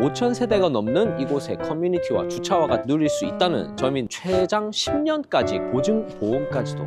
5천 세대가 넘는 이곳의 커뮤니티와 주차화가 누릴 수 있다는 점인 최장 10년까지 보증 보험까지도.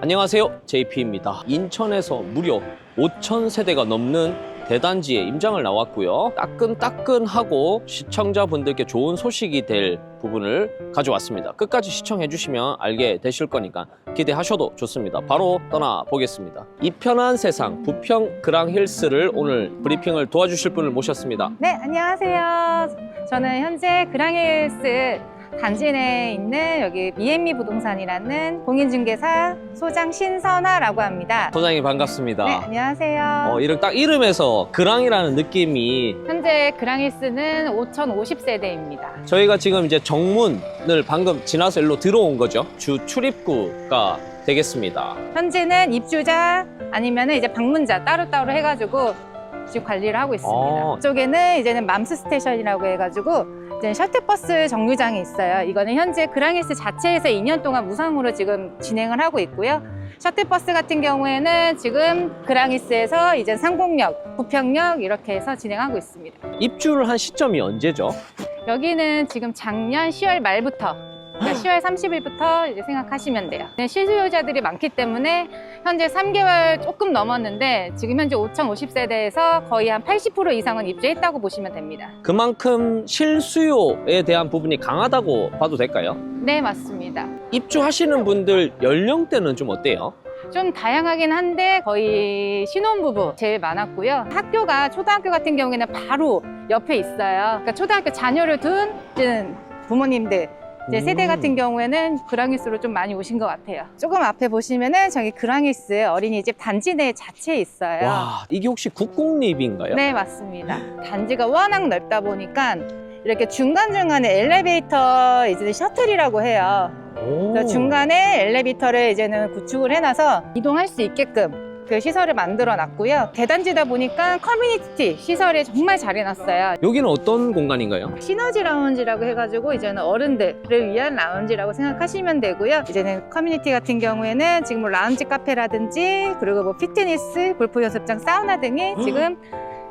안녕하세요. JP입니다. 인천에서 무려 5천 세대가 넘는 대단지에 임장을 나왔고요. 따끈따끈하고 시청자분들께 좋은 소식이 될 부분을 가져왔습니다. 끝까지 시청해 주시면 알게 되실 거니까 기대하셔도 좋습니다. 바로 떠나 보겠습니다. 이 편한 세상 부평 그랑힐스를 오늘 브리핑을 도와주실 분을 모셨습니다. 네, 안녕하세요. 저는 현재 그랑힐스 단지 내에 있는 여기 미앤미 부동산이라는 공인중개사 소장 신선아라고 합니다. 소장님 반갑습니다. 네, 안녕하세요. 어, 이런 딱 이름에서 그랑이라는 느낌이 현재 그랑힐스는 5,050세대입니다. 저희가 지금 이제 정문을 방금 지나서 일로 들어온 거죠. 주 출입구가 되겠습니다. 현재는 입주자 아니면 이제 방문자 따로따로 해가지고 지금 관리를 하고 있습니다. 어. 이쪽에는 이제는 맘스 스테이션이라고 해가지고 이제 셔틀버스 정류장이 있어요. 이거는 현재 그랑힐스 자체에서 2년 동안 무상으로 지금 진행을 하고 있고요. 셔틀버스 같은 경우에는 지금 그랑힐스에서 이제 상공역, 부평역 이렇게 해서 진행하고 있습니다. 입주를 한 시점이 언제죠? 여기는 지금 작년 10월 말부터 그러니까 10월 30일부터 이제 생각하시면 돼요. 네, 실수요자들이 많기 때문에 현재 3개월 조금 넘었는데 지금 현재 5,050세대에서 거의 한 80% 이상은 입주했다고 보시면 됩니다. 그만큼 실수요에 대한 부분이 강하다고 봐도 될까요? 네, 맞습니다. 입주하시는 분들 연령대는 좀 어때요? 좀 다양하긴 한데 거의 신혼부부 제일 많았고요. 학교가 초등학교 같은 경우에는 바로 옆에 있어요. 그러니까 초등학교 자녀를 둔 부모님들 이제 세대 음. 같은 경우에는 그랑힐스로 좀 많이 오신 것 같아요. 조금 앞에 보시면은 저기 그랑힐스 어린이집 단지 내 자체에 있어요. 와, 이게 혹시 국공립인가요? 네, 맞습니다. 단지가 워낙 넓다 보니까 이렇게 중간중간에 엘리베이터 이제 셔틀이라고 해요. 오. 그래서 중간에 엘리베이터를 이제는 구축을 해놔서 이동할 수 있게끔 그 시설을 만들어 놨고요. 대단지다 보니까 커뮤니티 시설이 정말 잘 해놨어요. 여기는 어떤 공간인가요? 시너지 라운지라고 해가지고 이제는 어른들을 위한 라운지라고 생각하시면 되고요. 이제는 커뮤니티 같은 경우에는 지금 뭐 라운지 카페라든지 그리고 뭐 피트니스, 골프 연습장, 사우나 등이 지금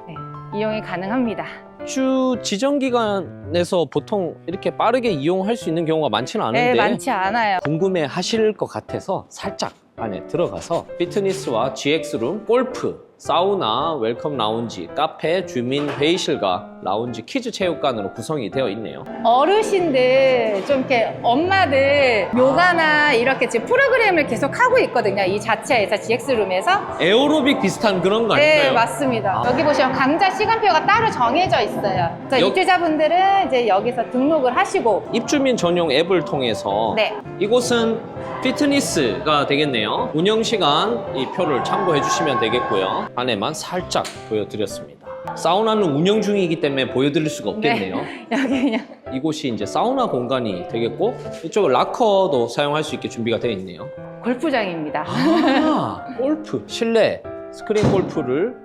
네, 이용이 가능합니다. 입주 지정 기간에서 보통 이렇게 빠르게 이용할 수 있는 경우가 많지는 않은데 네, 많지 않아요. 궁금해 하실 것 같아서 살짝 안에 들어가서 피트니스와 GX룸, 골프, 사우나, 웰컴 라운지, 카페, 주민 회의실과 라운지 키즈 체육관으로 구성이 되어 있네요. 어르신들 좀 이렇게 엄마들 요가나 이렇게 지금 프로그램을 계속 하고 있거든요. 이 자체에서 GX룸에서. 에어로빅 비슷한 그런 거 네, 아닌가요? 맞습니다. 아. 여기 보시면 강좌 시간표가 따로 정해져 있어요. 그래서 여- 입주자분들은 이제 여기서 등록을 하시고 입주민 전용 앱을 통해서 네. 이곳은 피트니스가 되겠네요. 운영 시간 이 표를 참고해 주시면 되겠고요. 안에만 살짝 보여드렸습니다. 사우나는 운영 중이기 때문에 보여드릴 수가 없겠네요. 여기 그냥 이곳이 이제 사우나 공간이 되겠고 이쪽 락커도 사용할 수 있게 준비가 되어 있네요. 골프장입니다. 아, 골프 실내 스크린 골프를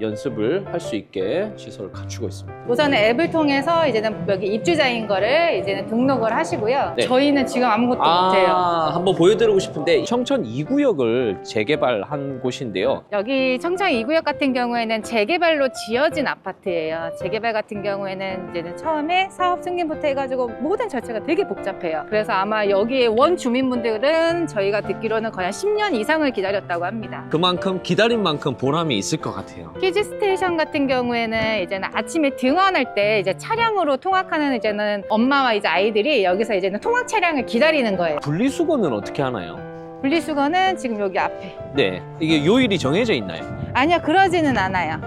연습을 할 수 있게 시설을 갖추고 있습니다. 우선은 앱을 통해서 이제는 여기 입주자인 거를 이제는 등록을 하시고요. 네. 저희는 지금 아무것도 못해요. 아, 한번 보여드리고 싶은데 청천 2구역을 재개발한 곳인데요. 여기 청청 2구역 같은 경우에는 재개발로 지어진 아파트예요. 재개발 같은 경우에는 이제는 처음에 사업 승인부터 해가지고 모든 절차가 되게 복잡해요. 그래서 아마 여기에 원 주민분들은 저희가 듣기로는 거의 한 10년 이상을 기다렸다고 합니다. 그만큼 기다린 만큼 보람이 있을 것 같아요. 키즈 스테이션 같은 경우에는 이제는 아침에 등원할 때 이제 차량으로 통학하는 이제는 엄마와 이제 아이들이 여기서 이제는 통학 차량을 기다리는 거예요. 분리수거는 어떻게 하나요? 분리수거는 지금 여기 앞에. 네, 이게 요일이 정해져 있나요? 아니요, 그러지는 않아요.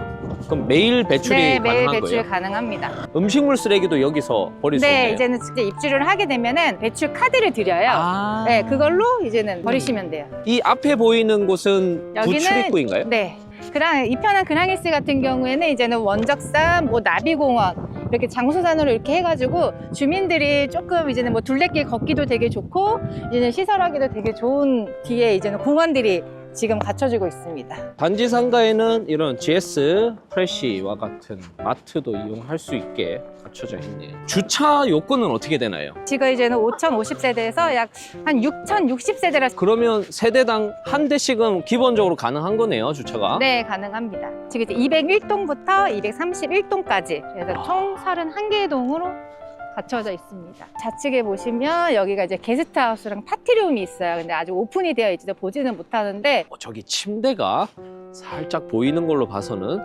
그럼 매일 배출이 네, 매일 가능한 배출 거예요? 가능합니다. 음식물 쓰레기도 여기서 버릴 수 네, 있나요? 이제는 진짜 입주를 하게 되면은 배출 카드를 드려요. 아, 네, 그걸로 이제는 버리시면 돼요. 이 앞에 보이는 곳은 여기는- 부출입구인가요? 네. 그랑 이편한 그랑힐스 같은 경우에는 이제는 원적산, 뭐 나비공원 이렇게 장소산으로 이렇게 해가지고 주민들이 조금 이제는 뭐 둘레길 걷기도 되게 좋고 이제는 시설하기도 되게 좋은 뒤에 이제는 공원들이 지금 갖춰지고 있습니다. 단지 상가에는 이런 GS 프레시와 같은 마트도 이용할 수 있게 갖춰져 있네요. 주차 요건은 어떻게 되나요? 지금 이제는 5,050세대에서 약 한 6,060세대라 그러면 세대당 한 대씩은 기본적으로 가능한 거네요, 주차가. 네, 가능합니다. 지금 이제 201동부터 231동까지 그래서 아. 총 31개의 동으로 갖춰져 있습니다. 좌측에 보시면 여기가 이제 게스트하우스랑 파티룸이 있어요. 근데 아직 오픈이 되어 있지도 보지는 못하는데 어, 저기 침대가 살짝 보이는 걸로 봐서는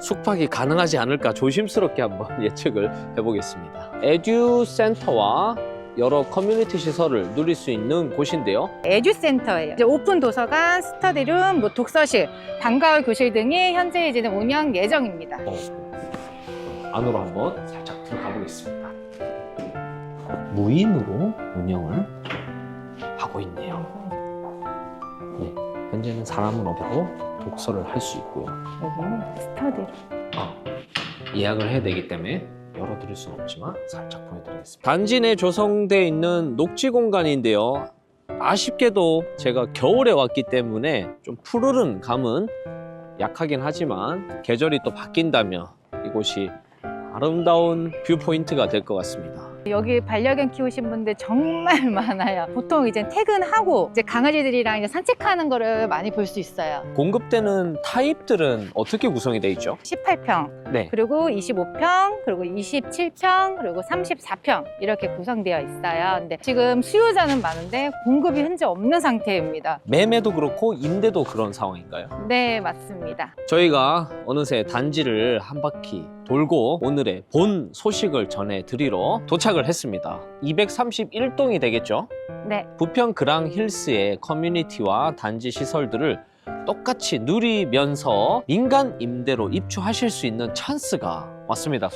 숙박이 가능하지 않을까 조심스럽게 한번 예측을 해보겠습니다. 에듀 센터와 여러 커뮤니티 시설을 누릴 수 있는 곳인데요. 에듀센터예요. 이제 오픈 도서관, 스터디룸, 뭐 독서실, 방과후 교실 등이 현재 이제는 운영 예정입니다. 어, 안으로 한번 살짝 들어가 보겠습니다. 무인으로 운영을 하고 있네요. 네, 현재는 사람은 없고 독서를 할 수 있고요. 여기는 스터디룸. 아, 예약을 해야 되기 때문에 열어드릴 수는 없지만 살짝 보여드리겠습니다. 단지 내 조성되어 있는 녹지 공간인데요. 아쉽게도 제가 겨울에 왔기 때문에 좀 푸르른 감은 약하긴 하지만 계절이 또 바뀐다면 이곳이 아름다운 뷰포인트가 될 것 같습니다. 여기 반려견 키우신 분들 정말 많아요. 보통 이제 퇴근하고 이제 강아지들이랑 이제 산책하는 거를 많이 볼 수 있어요. 공급되는 타입들은 어떻게 구성이 되어 있죠? 18평, 네. 그리고 25평, 그리고 27평, 그리고 34평 이렇게 구성되어 있어요. 근데 지금 수요자는 많은데 공급이 현재 없는 상태입니다. 매매도 그렇고 임대도 그런 상황인가요? 네, 맞습니다. 저희가 어느새 단지를 한 바퀴 돌고 오늘의 본 소식을 전해드리러 도착을 했습니다. 231동이 되겠죠? 네, 부평 그랑 힐스의 커뮤니티와 단지 시설들을 똑같이 누리면서 민간 임대로 입주하실 수 있는 찬스가 왔습니다.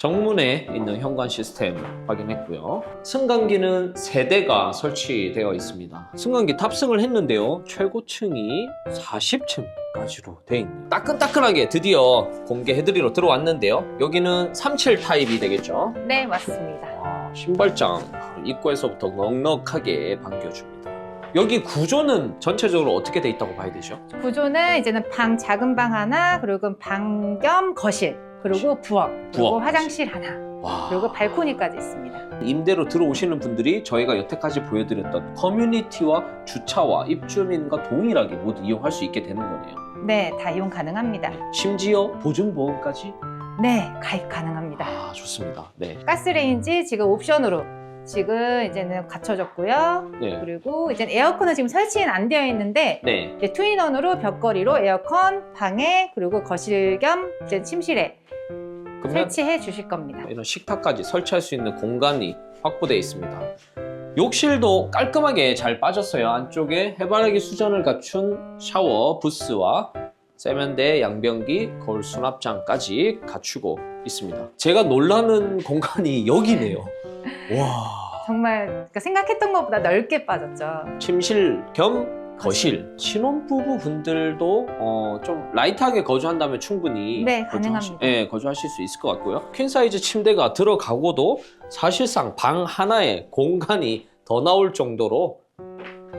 정문에 있는 현관 시스템 확인했고요. 승강기는 세대가 설치되어 있습니다. 승강기 탑승을 했는데요. 최고층이 40층 까지로 되어 있네요. 따끈따끈하게 드디어 공개해드리러 들어왔는데요. 여기는 37 타입이 되겠죠. 네, 맞습니다. 와, 신발장 입구에서부터 넉넉하게 반겨줍니다. 여기 구조는 전체적으로 어떻게 돼 있다고 봐야 되죠? 구조는 이제는 방 작은 방 하나, 그리고 방 겸 거실, 그리고 부엌, 그리고 부엌. 화장실 하나, 와. 그리고 발코니까지 있습니다. 임대로 들어오시는 분들이 저희가 여태까지 보여드렸던 커뮤니티와 주차와 입주민과 동일하게 모두 이용할 수 있게 되는 거네요. 네, 다 이용 가능합니다. 심지어 보증보험까지? 네, 가입 가능합니다. 아, 좋습니다. 네. 가스레인지 지금 옵션으로 지금 이제는 갖춰졌고요. 네. 그리고 이제 에어컨은 지금 설치는 안 되어 있는데 네. 이제 투인원으로 벽걸이로 에어컨 방에 그리고 거실 겸 이제 침실에 그러면 설치해 주실 겁니다. 이런 식탁까지 설치할 수 있는 공간이 확보되어 있습니다. 욕실도 깔끔하게 잘 빠졌어요. 안쪽에 해바라기 수전을 갖춘 샤워 부스와 세면대, 양변기, 거울 수납장까지 갖추고 있습니다. 제가 놀라는 공간이 여기네요. 와, 정말 그러니까 생각했던 것보다 넓게 빠졌죠. 침실 겸 거실. 신혼부부 분들도 어, 좀 라이트하게 거주한다면 충분히 네, 거주하시- 가능합니다. 네, 거주하실 수 있을 것 같고요. 퀸 사이즈 침대가 들어가고도 사실상 방 하나에 공간이 더 나올 정도로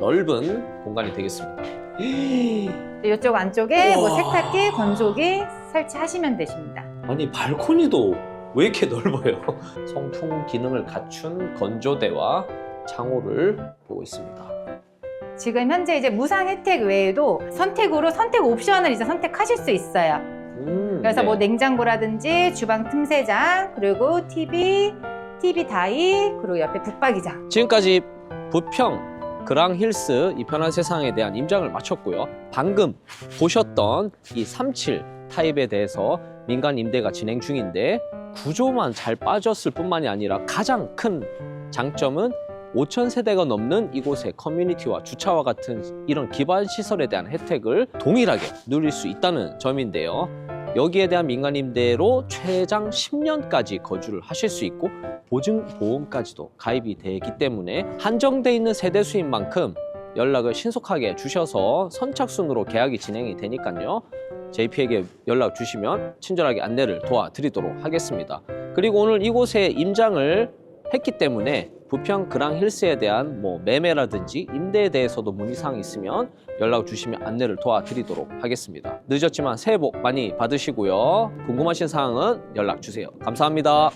넓은 공간이 되겠습니다. 이쪽 안쪽에 뭐 우와. 세탁기, 건조기 설치하시면 되십니다. 아니 발코니도 왜 이렇게 넓어요? 송풍 기능을 갖춘 건조대와 창호를 보고 있습니다. 지금 현재 이제 무상 혜택 외에도 선택으로 선택 옵션을 이제 선택하실 수 있어요. 음, 그래서 네. 뭐 냉장고라든지 주방 틈새장 그리고 TV, TV 다이 그리고 옆에 붙박이장. 지금까지 부평 그랑 힐스 이 편한 세상에 대한 임장을 마쳤고요. 방금 보셨던 이 37 타입에 대해서 민간 임대가 진행 중인데 구조만 잘 빠졌을 뿐만이 아니라 가장 큰 장점은 5천 세대가 넘는 이곳의 커뮤니티와 주차와 같은 이런 기반 시설에 대한 혜택을 동일하게 누릴 수 있다는 점인데요. 여기에 대한 민간 임대로 최장 10년까지 거주를 하실 수 있고 보증 보험까지도 가입이 되기 때문에 한정돼 있는 세대 수인 만큼 연락을 신속하게 주셔서 선착순으로 계약이 진행이 되니까요. JP에게 연락 주시면 친절하게 안내를 도와드리도록 하겠습니다. 그리고 오늘 이곳에 임장을 했기 때문에 부평 그랑 힐스에 대한 뭐 매매라든지 임대에 대해서도 문의사항 있으면 연락 주시면 안내를 도와드리도록 하겠습니다. 늦었지만 새해 복 많이 받으시고요. 궁금하신 사항은 연락 주세요. 감사합니다.